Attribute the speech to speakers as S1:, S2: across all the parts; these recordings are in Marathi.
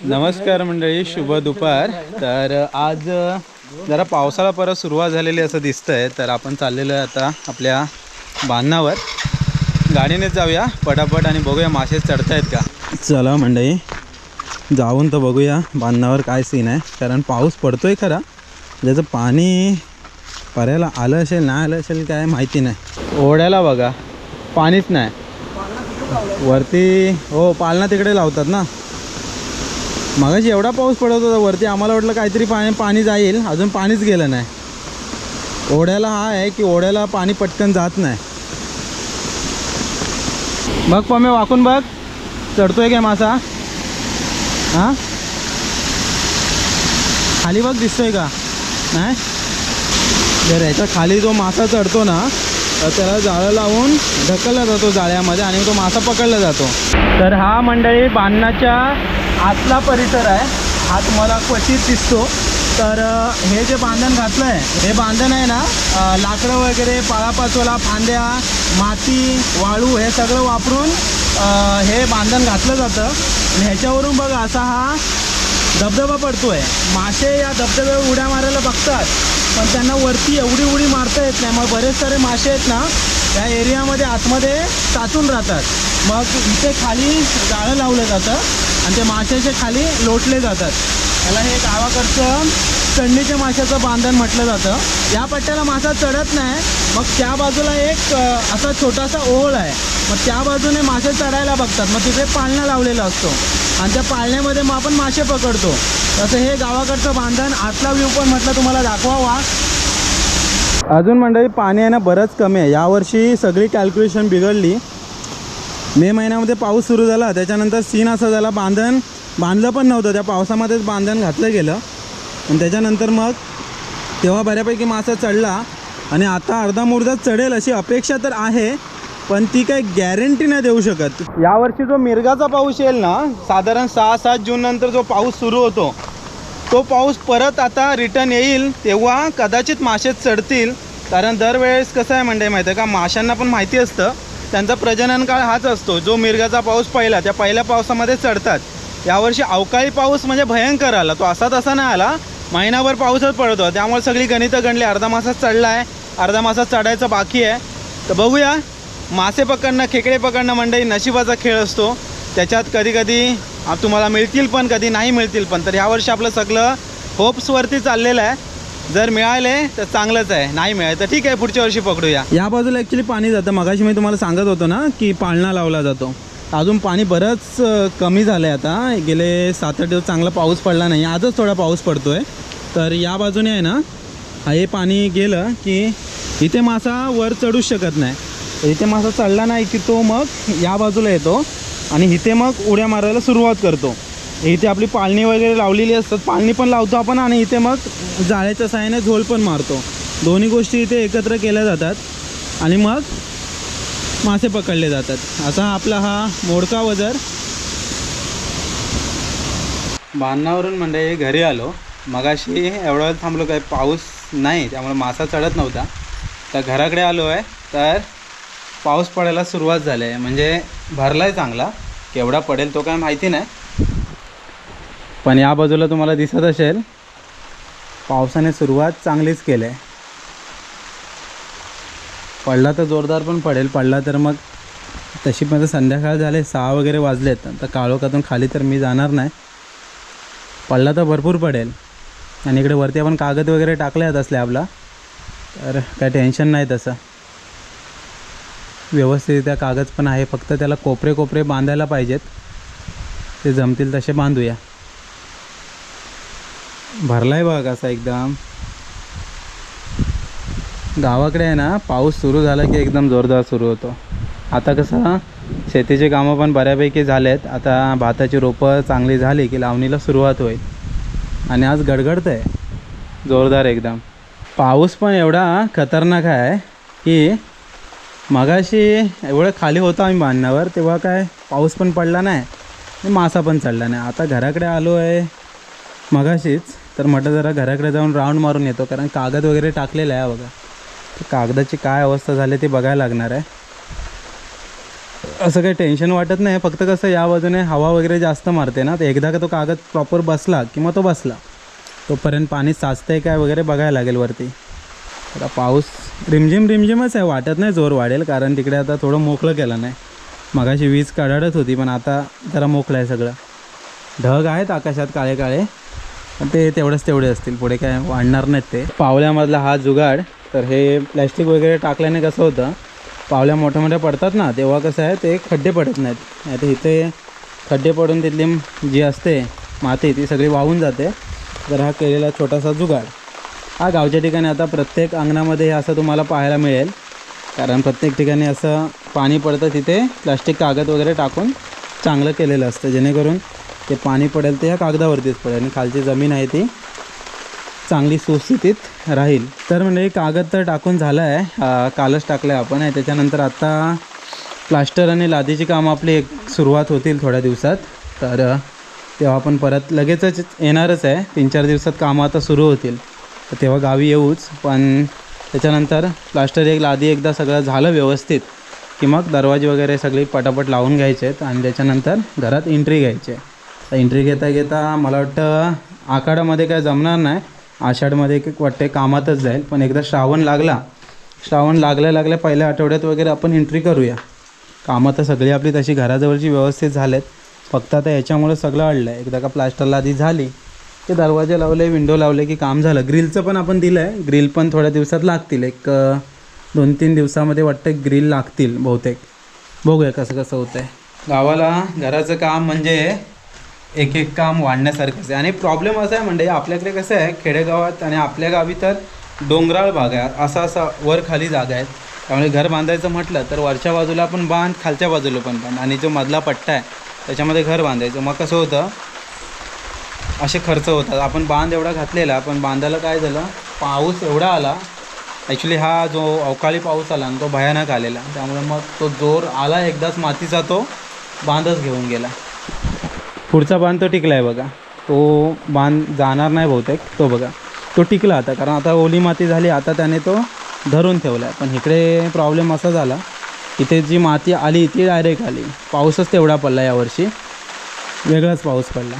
S1: नमस्कार मंडळी शुभ दुपार. तर आज जरा पावसाला परत सुरुवात झालेली असं दिसतंय. तर आपण चाललेलो आहे आता आपल्या बांधणावर गाडीनेच जाऊया. पटापट आणि बघूया मासे चढतायत का. चला मंडळी जाऊन तर बघूया बांधणावर काय सीन आहे. कारण पाऊस पडतोय खरा. ज्याचं पाणी पर्याला आलं असेल नाही आलं असेल काय माहिती नाही. ओढ्याला बघा. पाणीच नाही. वरती हो पालना तिकडे लावतात ना. मगाशी एवढा पाऊस पडत होता वरती आम्हाला वाटलं काहीतरी पाणी पाणी जाईल. अजून पाणीच गेलं नाही. ओढ्याला हा आहे की ओढ्याला पाणी पटकन जात नाही. बघ पमे वाकून बघ. चढतोय काय मासा? हां? खाली बघ दिसतोय का? नाही? जर याच्या खाली जो मासा चढतो ना तर त्याला जाळं लावून ढकलला जातो जाळ्यामध्ये आणि तो मासा पकडला जातो. तर हा मंडळी बांधण्याच्या आतला परिसर आहे. हा तुम्हाला क्वचित दिसतो. तर हे जे बांधण घातलं आहे हे बांधण आहे ना लाकडं वगैरे पाळापाचोला फांद्या माती वाळू हे सगळं वापरून हे बांधण घातलं जातं. आणि ह्याच्यावरून बघा असा हा धबधबा पडतो आहे मासे या धबधब्यावर उड्या मारायला बघतात. पण त्यांना वरती एवढी उडी मारता येत नाही. मग बरेच सारे मासे आहेत ना त्या एरियामध्ये आतमध्ये साचून राहतात. मग इथे खाली जाळं लावलं जातं. आणि ते माशाचे खाली लोटले जातात. याला हे गावाकडचं चंडीच्या माशाचं बांधण म्हटलं जातं. या पट्ट्याला मासा चढत नाही. मग त्या बाजूला एक असा छोटासा ओळ आहे. मग त्या बाजूने मासे चढायला बघतात. मग तिथे पाळणा लावलेला असतो. आणि त्या पाळण्यामध्ये मग आपण मासे पकडतो. तसं हे गावाकडचं बांधण आतला व्ह्यू पण म्हटलं तुम्हाला दाखवावा. अजून मंडळी पाणी आहे ना बरंच कमी आहे. यावर्षी सगळी कॅल्क्युलेशन बिघडली. मे महिन्यामध्ये पाऊस सुरू झाला. त्याच्यानंतर सीन असा झाला बांधण बांधलं पण नव्हतं. त्या पावसामध्येच बांधण घातलं गेलं. आणि त्याच्यानंतर मग तेव्हा बऱ्यापैकी मासा चढला आणि आता अर्धा मुर्धा चढेल अशी अपेक्षा तर आहे पण ती काही गॅरंटी नाही देऊ शकत. यावर्षी जो मिरगाचा पाऊस येईल ना साधारण सहा सात जून नंतर जो पाऊस सुरू होतो तो पाऊस परत आता रिटर्न येईल तेव्हा कदाचित मासे चढतील. कारण दरवेळेस कसं आहे म्हणजे माहिती आहे का? माशांना पण माहिती असतं. त्यांचा प्रजनन काळ हाच असतो जो मिरगाचा पाऊस पहिला त्या पहिल्या पावसामध्ये चढतात. यावर्षी अवकाळी पाऊस म्हणजे भयंकर आला तो असा तसा नाही आला महिनाभर पाऊसच पडतो. त्यामुळे सगळी गणितं गणली अर्धा मासात चढला आहे अर्धा मासात चढायचं बाकी आहे. तर बघूया मासे पकडणं खेकडे पकडणं मंडळी नशिबाचा खेळ असतो. त्याच्यात कधी कधी तुम्हाला मिळतील पण कधी नाही मिळतील पण तर ह्यावर्षी आपलं सगळं होप्सवरती चाललेलं आहे. जर मिळाले तर चांगलंच आहे. नाही मिळालं तर ठीक आहे पुढच्या वर्षी पकडूया. या बाजूला ॲक्च्युली पाणी जातं. मगाशी मी तुम्हाला सांगत होतो ना की पाळणा लावला जातो. अजून पाणी बरंच कमी झालं आहे आता. गेले सात आठ दिवस चांगला पाऊस पडला नाही. आजच थोडा पाऊस पडतो आहे तर या बाजूने आहे ना हे पाणी गेलं की इथे मासा वर चढूच शकत नाही. इथे मासा चढला नाही की तो मग या बाजूला येतो आणि इथे मग उड्या मारायला सुरुवात करतो. इथे आपली पाळणी वगैरे लावलेली असतात. पाळणी पण लावतो आपण आणि इथे मग जाळ्याच्या साह्याने झोल पण मारतो. दोन्ही गोष्टी इथे एकत्र केल्या जातात आणि मग मासे पकडले जातात. असा आपला हा मोडका वजर. बांधणावरून म्हणजे घरी आलो. मगाशी एवढा वेळ थांबलो काय पाऊस नाही त्यामुळे मासा चढत नव्हता. तर घराकडे आलो आहे. तर पाऊस पडायला सुरुवात झाली आहे. म्हणजे भरला आहे चांगला. केवढा पडेल तो काय माहिती नाही. पण या बाजूला तुम्हाला दिसत असेल पावसाने सुरुवात चांगलीच केली. आहे पडला तर जोरदार पण पडेल पडला तर मग तशी पण संध्याकाळ झाले सहा वगैरे वाजलेत तर काळोखातून खाली तर मी जाणार नाही. पडला तर भरपूर पडेल. आणि इकडे वरती आपण कागद वगैरे टाकले आहेत असले आपला तर काय टेन्शन नाही तसं. व्यवस्थितरित्या कागद पण आहे फक्त त्याला कोपरे कोपरे बांधायला पाहिजेत. ते जमतील तसे बांधूया. भरलाय बघ असा एकदम. गावाकडे आहे ना पाऊस सुरू झाला की एकदम जोरदार सुरू होतो. आता कसं शेतीची कामं पण बऱ्यापैकी झालेत. आता भाताची रोपं चांगली झाली की लावणीला सुरुवात होईल. आणि आज गडगडतं आहे जोरदार एकदम. पाऊस पण एवढा खतरनाक आहे की मगाशी एवढं खाली होतो आम्ही बांधण्यावर तेव्हा काय पाऊस पण पडला नाही आणि मासा पण चढला नाही. आता घराकडे आलो आहे मगाशीच. तर म्हटलं जरा घराकडे जाऊन राऊंड मारून येतो कारण कागद वगैरे टाकलेलं आहे बघा. तर कागदाची काय अवस्था झाली ते बघायला लागणार आहे. असं काही टेन्शन वाटत नाही फक्त कसं या बाजूने हवा वगैरे जास्त मारते ना तर एकदा का तो कागद प्रॉपर बसला किंवा तो बसला तोपर्यंत पाणी साचतंय काय वगैरे बघायला लागेल वरती. आता पाऊस रिमझिम रिमझिमच आहे वाटत नाही जोर वाढेल कारण तिकडे आता थोडं मोकळं केलं नाही. मगाशी वीज कडाडत होती पण आता जरा मोकळं आहे सगळं. ढग आहेत आकाशात काळे काळे. पण ते तेवढेच तेवढे असतील. पुढे काय वाढणार नाहीत ते. पावल्यामधला हा जुगाड तर हे प्लॅस्टिक वगैरे टाकल्याने कसं होतं पावल्या मोठ्या मोठ्या पडतात ना तेव्हा कसं आहे ते खड्डे पडत नाहीत. आता इथे खड्डे पडून तिथली जी असते माती ती सगळी वाहून जाते. तर हा केलेला छोटासा जुगाड. हा गावच्या ठिकाणी आता प्रत्येक अंगणामध्ये हे असं तुम्हाला पाहायला मिळेल. कारण प्रत्येक ठिकाणी असं पाणी पडतं तिथे प्लास्टिक कागद वगैरे टाकून चांगलं केलेलं असतं. जेणेकरून ते पाणी पडेल ते ह्या कागदावरतीच पडेल आणि खालची जमीन आहे ती चांगली सुस्थितीत राहील. तर म्हणजे कागद तर टाकून झालं आहे कालच टाकलं आहे आपण त्याच्यानंतर आत्ता प्लास्टर आणि लादीची कामं आपली एक सुरुवात होतील थोड्या दिवसात. तर तेव्हा आपण परत लगेचच येणारच आहे. तीन चार दिवसात कामं आता सुरू होतील. तर तेव्हा गावी येऊच पण त्याच्यानंतर प्लास्टर एक लादी एकदा सगळं झालं व्यवस्थित की मग दरवाजे वगैरे सगळी पटापट लावून घ्यायचे आहेत आणि त्याच्यानंतर घरात एंट्री घ्यायची आहे. एंट्री घेता घेता मला वाटतं आखाडामध्ये काय जमणार नाही. आषाढमध्ये एक वाटते कामातच जाईल. पण एकदा श्रावण लागला श्रावण लागल्या लागल्या पहिल्या आठवड्यात वगैरे आपण एंट्री करूया. कामं तर सगळी आपली तशी घराजवळची व्यवस्थित झालेत. फक्त आता याच्यामुळे सगळं अडलं आहे एकदा का प्लास्टरला आधी झाली ते दरवाजे लावले विंडो लावले की काम झालं. ग्रिलचं पण आपण दिलं आहे ग्रिल पण थोड्या दिवसात लागतील. एक दोन तीन दिवसामध्ये वाटतं ग्रिल लागतील बहुतेक. बघूया कसं कसं होतं आहे गावाला घराचं काम म्हणजे एक एक काम वाढण्यासारखंच आहे आणि प्रॉब्लेम असा आहे म्हणजे आपल्याकडे कसं आहे खेडेगावात आणि आपल्या गावी तर डोंगराळ भाग आहे. असा असा वर खाली जागा आहेत. त्यामुळे घर बांधायचं म्हटलं तर वरच्या बाजूला पण बांध खालच्या बाजूला पण बांध आणि जो मधला पट्टा आहे त्याच्यामध्ये घर बांधायचं. मग कसं होतं? असे खर्च होतात. आपण बांध एवढा घातलेला पण बांधायला काय झालं? पाऊस एवढा आला. ॲक्च्युली हा जो अवकाळी पाऊस आला ना तो भयानक आलेला. त्यामुळे मग तो जोर आला एकदाच मातीचा तो बांधच घेऊन गेला. पुढचा बांध तो टिकला आहे बघा. तो बांध जाणार नाही बहुतेक. तो बघा. तो टिकला आता कारण आता ओली माती झाली आता त्याने तो धरून ठेवला आहे पण इकडे प्रॉब्लेम असा झाला इथे जी माती आली ती डायरेक्ट आली. पाऊसच तेवढा पडला यावर्षी. वेगळाच पाऊस पडला.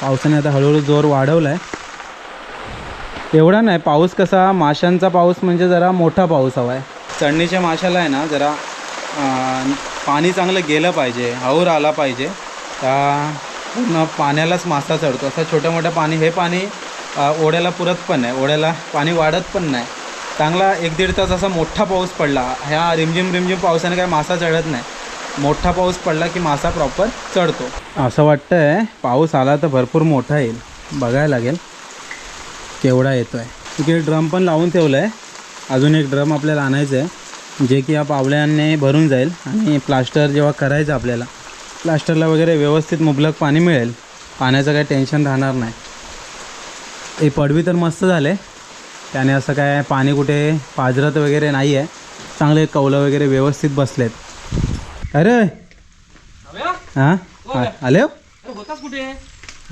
S1: पावसाने आता हळूहळू जोर वाढवला आहे एवढा नाही पाऊस कसा माशांचा पाऊस म्हणजे जरा मोठा पाऊस हवा आहे चढणीच्या माशाला आहे ना जरा पाणी चांगलं गेलं पाहिजे हौर आला पाहिजे. त्या पूर्ण पाण्यालाच मासा चढतो. असं छोट्या मोठ्या पाणी हे पाणी ओढ्याला पुरत पण नाही. ओढ्याला पाणी वाढत पण नाही. चांगला एक दीड तास असा मोठा पाऊस पडला. ह्या रिमझिम रिमझिम पावसाने काय मासा चढत नाही. मोठा पाऊस पडला की मासा प्रॉपर चढतो. असं वाटतंय पाऊस आला तर भरपूर मोठा येईल. बघायला लागेल केवढा येतो आहे तिकडे ड्रम पण लावून ठेवलं आहे अजून एक ड्रम आपल्याला आणायचं आहे जे की या पावल्याने भरून जाईल आणि प्लास्टर जेव्हा करायचं आपल्याला प्लास्टरला वगैरे व्यवस्थित मुबलक पाणी मिळेल. पाण्याचं काही टेन्शन राहणार नाही. हे पडवी तर मस्त झाले. त्याने असं काय पाणी कुठे पाजरत वगैरे नाही आहे चांगले कौलं वगैरे व्यवस्थित बसलेत. अरे! हां? आले हो?
S2: कुठे?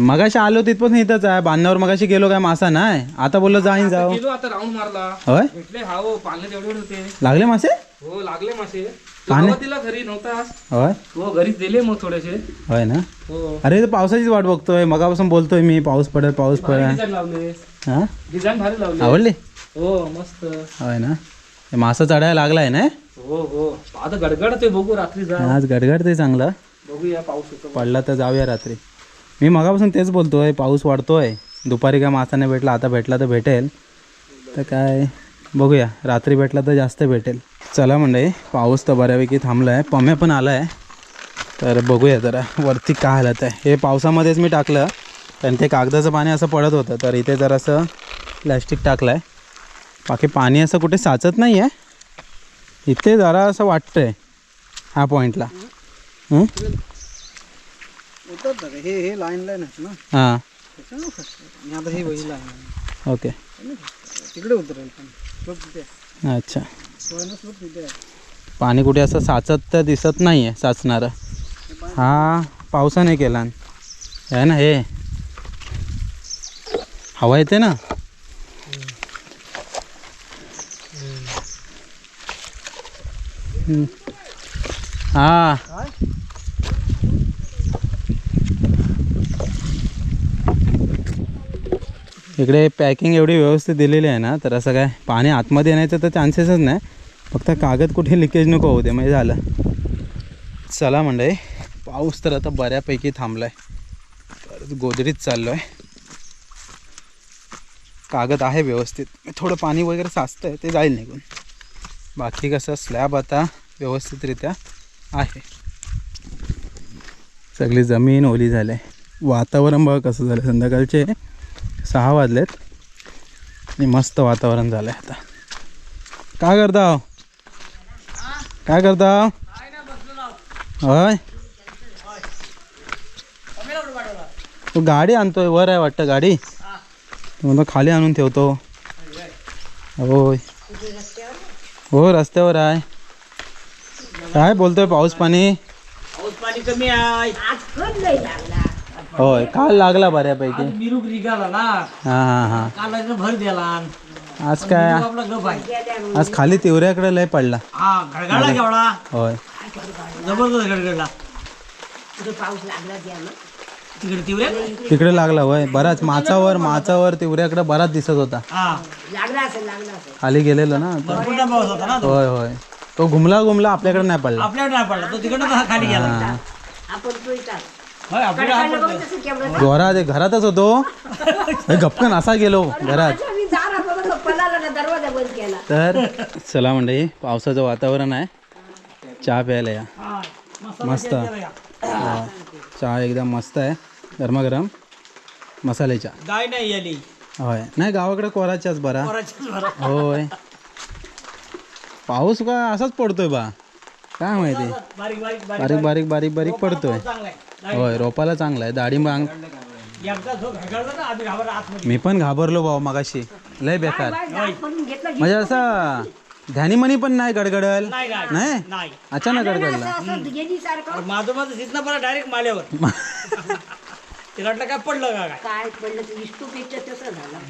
S1: मगाशी आलो तिथपासून इथंच आहे. बांधावर मगाशी गेलो काय मासा नाही. आता बोललो जाईन जाऊ
S2: गेलो आता राऊंड मारला.
S1: होय?
S2: हा हो
S1: लागले मासे?
S2: हो लागले मासे.
S1: पाणी?
S2: दिला घरी नव्हतास
S1: होय?
S2: हो घरी दिले मग थोडेसे.
S1: होय ना?
S2: हो.
S1: अरे इथं पावसाचीच वाट बघतोय. मगापासून बोलतोय मी पाऊस पडेल पाऊस पडेल.
S2: डिझाईन लावले.
S1: हां?
S2: डिझाईन भारी लावले.
S1: आवडली?
S2: हो मस्त.
S1: होय ना? हे मासा चढायला लागलाय ना?
S2: हो हो. आता गडगड ते बघू रात्री जा.
S1: आज गडगडते चांगलं.
S2: बघूया पाऊस होतो
S1: पडला तर जाऊया रात्री. मी मगापासून तेच बोलतोय पाऊस वाढतोय. दुपारी काय मासा नाही भेटला आता भेटला तर भेटेल. तर काय बघूया. रात्री भेटला तर जास्त भेटेल. चला मंडळी पाऊस तर बऱ्यापैकी थांबला आहे पम्या पण आला आहे तर बघूया जरा वरती काय हालत आहे. हे पावसामध्येच मी टाकलं कारण ते कागदाचं पाणी असं पडत होतं तर इथे जरासं प्लॅस्टिक टाकलं आहे बाकी पाणी असं कुठे साचत नाही आहे इथे जरा असं वाटतं आहे ह्या पॉईंटला हं?
S2: हे हे लाईन लाईन
S1: हां.
S2: ही
S1: ओके
S2: तिकडे उतरेल पण.
S1: अच्छा. पाणी कुठे असं साचत तर दिसत नाही आहे साचणारं. हा पावसाने केला. आहे ना हे. हवा येते ना? हा. इकडे पॅकिंग एवढी व्यवस्थित दिलेली आहे ना तर असं काय पाणी आतमध्ये येण्याचं तर चान्सेसच नाही. फक्त कागद कुठे लिकेज नको होऊ दे म्हणजे झालं. चला म्हणजे पाऊस तर आता बऱ्यापैकी थांबला आहे परत गोदरीत चाललो आहे कागद आहे व्यवस्थित. थोडं पाणी वगैरे साचतं आहे ते जाईल निघून. बाकी कसं स्लॅब आता व्यवस्थितरित्या आहे. सगळी जमीन ओली झाली आहे. वातावरण बघा कसं झालं संध्याकाळचे सहा वाजलेत. आणि मस्त वातावरण झालं आहे आता. काय करता हो? काय करता होय. तो गाडी आणतोय वर आहे वाटतं गाडी. तो म्हणतो खाली आणून ठेवतो. होय. हो रस्त्यावर आहे. काय बोलतोय पाऊस पाणी?
S2: पाऊस पाणी कमी आहे.
S1: होय काल लागला बऱ्यापैकी.
S2: मिरूक निघाला ना.
S1: हां हां हां.
S2: काल भर दिला
S1: आज काय?
S2: आपला गप आहे.
S1: आज खाली तिवऱ्याकडे लय पडला.
S2: हा गडगडला केवढा?
S1: होय.
S2: जबरदस्त गडगडला तिकडे तिवरे
S1: तिकडे लागला होय. बराच माचावर माचावर तिवऱ्याकडे बराच दिसत होता.
S2: हा.
S1: खाली गेलेलो ना. आता.
S2: भरपूर पाऊस होता ना तो.
S1: होय होय. तो घुमला घुमला आपल्याकडे नाही पडला.
S2: आपल्याकडे नाही पडला. तो तिकडनं तसा खाली गेला.
S1: हां. आहे, घरातच होतो. हे गपकन असा गेलो घरात.
S3: दरवाजा बंद केला.
S1: तर चला मंडळी पावसाचं वातावरण आहे. चहा प्यायला या.
S2: हा, मस्त.
S1: मस्त. चहा एकदम मस्त आहे. गरमागरम मसाले चहा
S2: गाय नाही आली.
S1: होय. नाही गावाकडे कोराच्याच बरं. होय. पाऊस का असाच पडतोय बा. काय माहिती?
S2: बारीक बारीक बारीक
S1: बारीक पडतोय. होय रोपाला चांगला आहे. दाढी मांग. मी पण घाबरलो भाऊ मगाशी. लय बेकार. म्हणजे असं ध्यानीमनी पण नाही गडगडल?
S2: नाही
S1: अचानक गडगडला.
S2: माझं माझं तिथनं बरं डायरेक्ट माल्यावर तिला वाटलं काय पडलं का काय?
S3: पडलं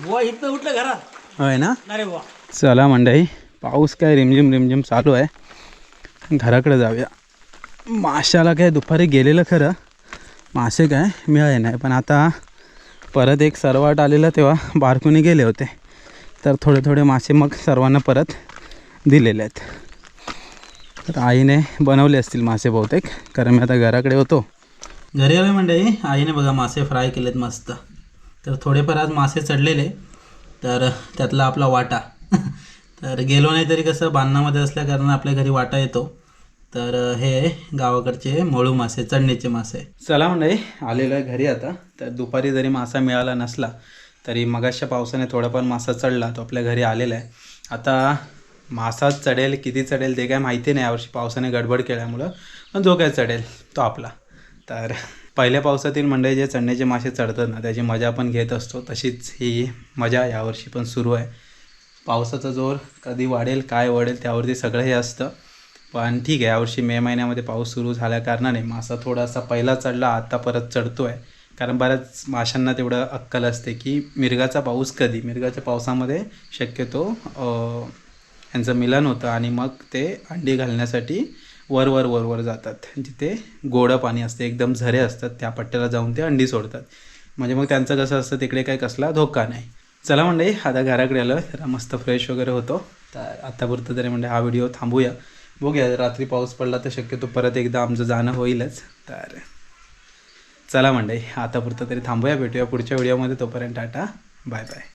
S2: बुवा इथनं उठलं घरात.
S1: होय ना?
S2: अरे बुवा.
S1: चला मंडई पाऊस काय रिमझिम रिमझिम चालू आहे. घराकडे जाऊया. माशाला काय दुपारी गेलेलं खरं? मासे काय मिळाले नाही. पण आता परत एक सरवाट आलेला तेव्हा बारकुनी गेले होते. तर थोडे थोडे मासे मग सर्वांना परत दिलेले आहेत. तर आईने बनवले असतील मासे बहुतेक. कारण मी आता घराकडे होतो. घरी आले मंडळी. आईने बघा मासे फ्राय केलेत मस्त. तर थोडेफार आज मासे चढलेले. तर त्यातला आपला वाटा. तर गेलो नाही तरी कसं बांधणामध्ये असल्या कारण आपल्या घरी वाटा येतो. तर हे गावाकडचे मळू मासे चढणीचे मासे. चला नाही आलेलो आहे घरी आता. तर दुपारी जरी मासा मिळाला नसला तरी मगाशा पावसाने थोडाफार मासा चढला तो आपल्या घरी आलेला आहे. आता मासा चढेल किती चढेल ते काय माहिती नाही यावर्षी पावसाने गडबड केल्यामुळं पण जो काय चढेल तो आपला. तर पहिल्या पावसातील मंडळी जे चढण्याचे मासे चढतात ना त्याची मजा आपण घेत असतो. तशीच ही मजा यावर्षी पण सुरू आहे. पावसाचा जोर कधी वाढेल काय वाढेल त्यावरती सगळं हे असतं. पण ठीक आहे यावर्षी मे महिन्यामध्ये पाऊस सुरू झाल्या कारणाने मासा थोडासा पहिला चढला आता परत चढतो आहे कारण बऱ्याच माशांना तेवढं अक्कल असते की मिरगाचा पाऊस कधी? मिरगाच्या पावसामध्ये शक्यतो यांचं मिलन होतं आणि मग ते अंडी घालण्यासाठी वर वर वर वर जातात. जिथे गोडं पाणी असते एकदम झरे असतात त्या पट्ट्याला जाऊन ते अंडी सोडतात. म्हणजे मग त्यांचं कसं असतं तिकडे काही कसला धोका नाही. चला म्हणजे आता घराकडे आलं जरा मस्त फ्रेश वगैरे होतो. तर आत्तापुरतं तरी म्हणजे हा व्हिडिओ थांबूया. बघूया रात्री पाऊस पडला तर शक्यतो परत एकदा आमचं जाणं होईलच. तर चला मंडळी आतापुरतं तरी थांबूया भेटूया पुढच्या व्हिडिओमध्ये. तोपर्यंत टाटा बाय बाय.